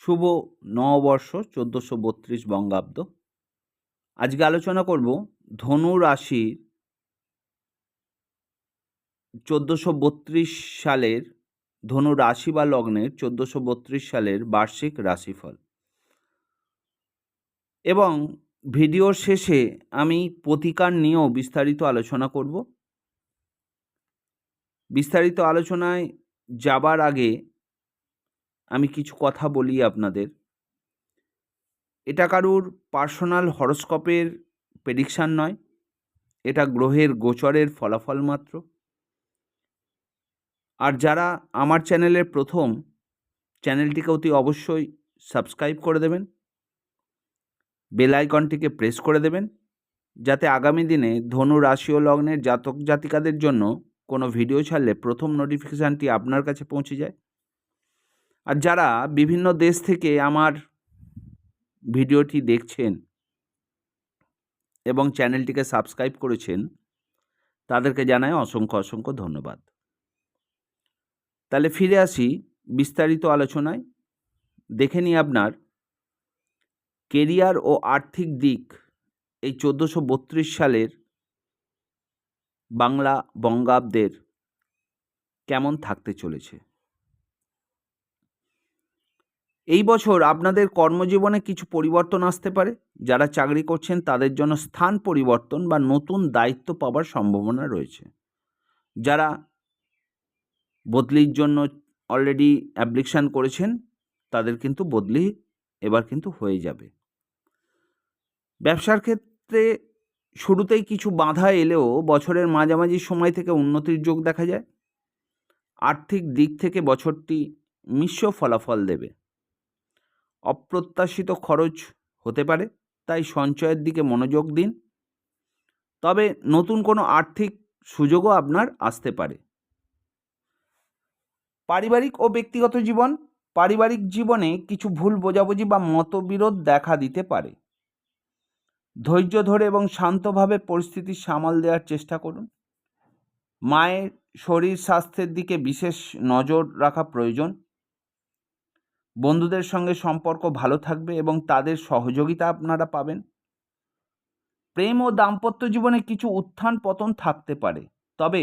শুভ নববর্ষ চোদ্দোশো বত্রিশ বঙ্গাব্দ। আজকে আলোচনা করব ধনু রাশির চোদ্দোশো বত্রিশ সালের, ধনু রাশি বা লগ্নের চোদ্দোশো বত্রিশ সালের বার্ষিক রাশিফল। এবং ভিডিওর শেষে আমি প্রতিকার নিয়েও বিস্তারিত আলোচনা করব। বিস্তারিত আলোচনায় যাবার আগে আমি কিছু কথা বলি আপনাদের। এটা কারুর পার্সোনাল হরস্কোপের প্রেডিকশান নয়, এটা গ্রহের গোচরের ফলাফল মাত্র। আর যারা আমার চ্যানেলের প্রথম, চ্যানেলটিকে অতি অবশ্যই সাবস্ক্রাইব করে দেবেন, বেল আইকনটিকে প্রেস করে দেবেন, যাতে আগামী দিনে ধনু রাশি ও লগ্নের জাতক জাতিকাদের জন্য কোনো ভিডিও ছাড়লে প্রথম নোটিফিকেশানটি আপনার কাছে পৌঁছে যায়। আর যারা বিভিন্ন দেশ থেকে আমার ভিডিওটি দেখছেন এবং চ্যানেলটিকে সাবস্ক্রাইব করেছেন, তাদেরকে জানাই অসংখ্য অসংখ্য ধন্যবাদ। তাহলে ফিরে আসি বিস্তারিত আলোচনায়। দেখে নিই আপনার কেরিয়ার ও আর্থিক দিক এই চোদ্দোশো বত্রিশ সালের বাংলা বঙ্গাব্দের কেমন থাকতে চলেছে? এই বছর আপনাদের কর্মজীবনে কিছু পরিবর্তন আসতে পারে। যারা চাকরি করছেন, তাদের জন্য স্থান পরিবর্তন বা নতুন দায়িত্ব পাওয়ার সম্ভাবনা রয়েছে। যারা বদলির জন্য অলরেডি অ্যাপ্লিকেশান করেছেন, তাদের কিন্তু বদলি এবার কিন্তু হয়ে যাবে। ব্যবসার ক্ষেত্রে শুরুতেই কিছু বাধা এলেও বছরের মাঝামাঝি সময় থেকে উন্নতির যোগ দেখা যায়। আর্থিক দিক থেকে বছরটি মিশ্র ফলাফল দেবে। অপ্রত্যাশিত খরচ হতে পারে, তাই সঞ্চয়ের দিকে মনোযোগ দিন। তবে নতুন কোনো আর্থিক সুযোগও আপনার আসতে পারে। পারিবারিক ও ব্যক্তিগত জীবন, পারিবারিক জীবনে কিছু ভুল বোঝাবুঝি বা মতবিরোধ দেখা দিতে পারে। ধৈর্য ধরে এবং শান্তভাবে পরিস্থিতি সামাল দেওয়ার চেষ্টা করুন। মায়ের শরীর স্বাস্থ্যের দিকে বিশেষ নজর রাখা প্রয়োজন। বন্ধুদের সঙ্গে সম্পর্ক ভালো থাকবে এবং তাদের সহযোগিতা আপনারা পাবেন। প্রেম ও দাম্পত্য জীবনে কিছু উত্থান পতন থাকতে পারে, তবে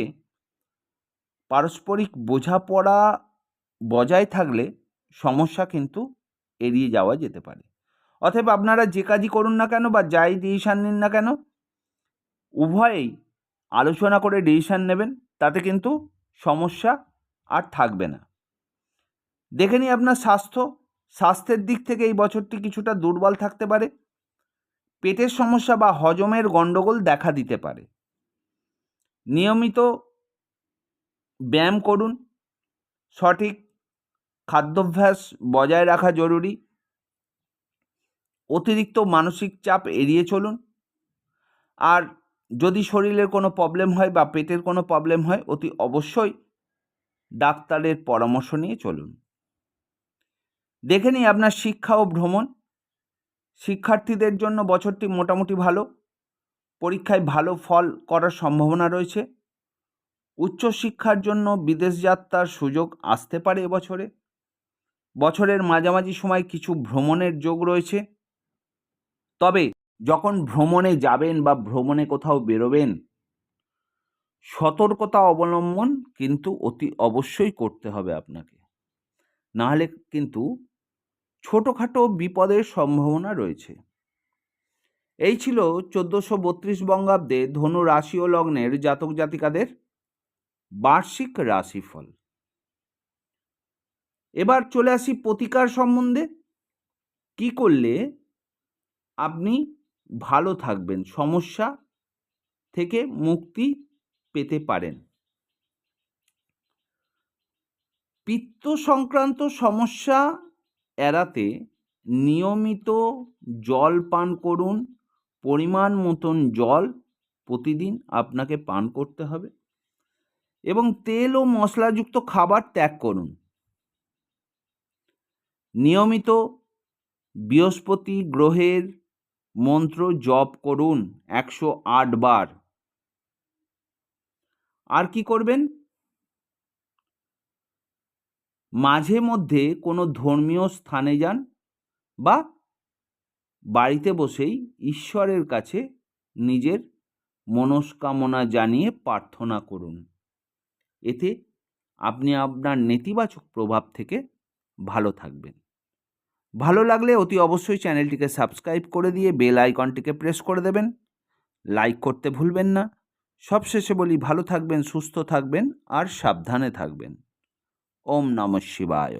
পারস্পরিক বোঝাপড়া বজায় থাকলে সমস্যা কিন্তু এড়িয়ে যাওয়া যেতে পারে। অতএব আপনারা যে কাজই করুন না কেন বা যাই ডিসিশান নিন না কেন, উভয়েই আলোচনা করে ডিসিশান নেবেন, তাতে কিন্তু সমস্যা আর থাকবে না। দেখে নিই আপনার স্বাস্থ্য। স্বাস্থ্যের দিক থেকে এই বছরটি কিছুটা দুর্বল থাকতে পারে। পেটের সমস্যা বা হজমের গণ্ডগোল দেখা দিতে পারে। নিয়মিত ব্যায়াম করুন। সঠিক খাদ্যাভ্যাস বজায় রাখা জরুরি। অতিরিক্ত মানসিক চাপ এড়িয়ে চলুন। আর যদি শরীরের কোনো প্রবলেম হয় বা পেটের কোনো প্রবলেম হয়, অতি অবশ্যই ডাক্তারের পরামর্শ নিয়ে চলুন। দেখে নিই আপনার শিক্ষা ও ভ্রমণ। শিক্ষার্থীদের জন্য বছরটি মোটামুটি ভালো। পরীক্ষায় ভালো ফল করার সম্ভাবনা রয়েছে। উচ্চশিক্ষার জন্য বিদেশ যাত্রার সুযোগ আসতে পারে এবছরে। বছরের মাঝামাঝি সময় কিছু ভ্রমণের যোগ রয়েছে। তবে যখন ভ্রমণে যাবেন বা ভ্রমণে কোথাও বেরোবেন, সতর্কতা অবলম্বন কিন্তু অতি অবশ্যই করতে হবে আপনাকে। নাহলে কিন্তু ছোটোখাটো বিপদের সম্ভাবনা রয়েছে। এই ছিল চোদ্দোশো বত্রিশ বঙ্গাব্দে ধনু রাশি ও লগ্নের জাতক জাতিকাদের বার্ষিক রাশিফল। এবার চলে আসি প্রতিকার সম্বন্ধে। কি করলে আপনি ভালো থাকবেন? সমস্যা থেকে মুক্তি পেতে পারেন। পিত্ত সংক্রান্ত সমস্যা এড়াতে নিয়মিত জল পান করুন। পরিমাণ মতন জল প্রতিদিন আপনাকে পান করতে হবে। এবং তেল ও মশলাযুক্ত খাবার ত্যাগ করুন। নিয়মিত বৃহস্পতি গ্রহের মন্ত্র জপ করুন একশো আট বার। আর কি করবেন? মাঝে মধ্যে কোনো ধর্মীয় স্থানে যান বা বাড়িতে বসেই ঈশ্বরের কাছে নিজের মনস্কামনা জানিয়ে প্রার্থনা করুন। এতে আপনি আপনার নেতিবাচক প্রভাব থেকে ভালো থাকবেন। ভালো লাগলে অতি অবশ্যই চ্যানেলটিকে সাবস্ক্রাইব করে দিয়ে বেল আইকনটিকে প্রেস করে দেবেন। লাইক করতে ভুলবেন না। সবশেষে বলি, ভালো থাকবেন, সুস্থ থাকবেন আর সাবধানে থাকবেন। ওম নম শিবায়।